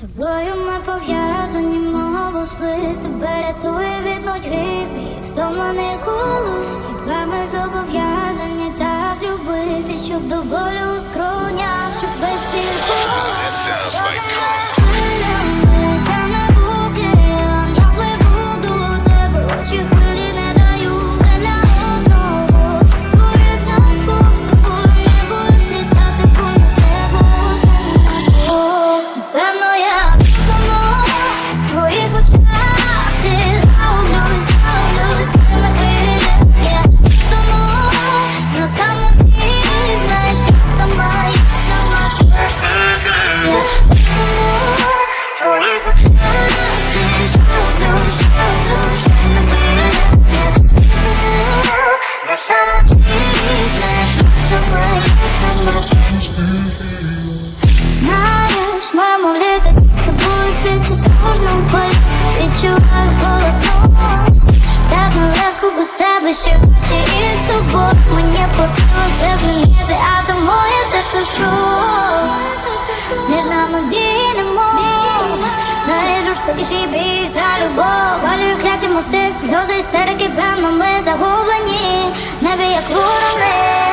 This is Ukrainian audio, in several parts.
Тобою ми пов'язані, мого Тебе рятує від нудьги. Мій втомлений голос Тебе ми зобов'язані так любити, щоб до болю у скронях, щоб знаєш, я сама, я сама Знаєш, ми мов літаки з тобою птичі з кожного голод знову Так нелегко без себе ще вчи і з тобою Мені потрібно все змінити, а то моє серце в кров Між нами бійнемо Найжорстокіший бій за любов Спалюю кляті мости, сльози, істерики, певно ми загублені Небі як ворони,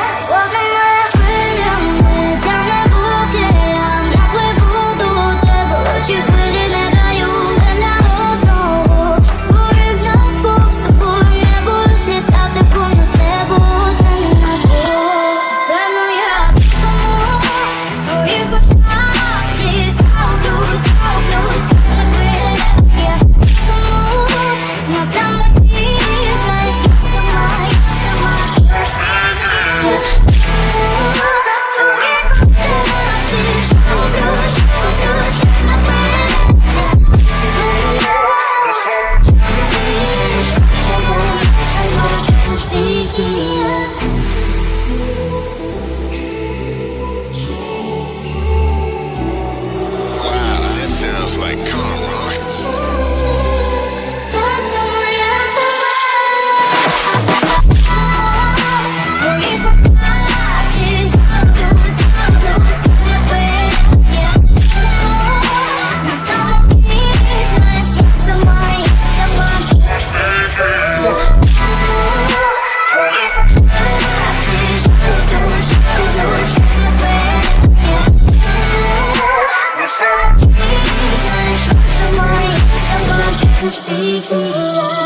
can speak.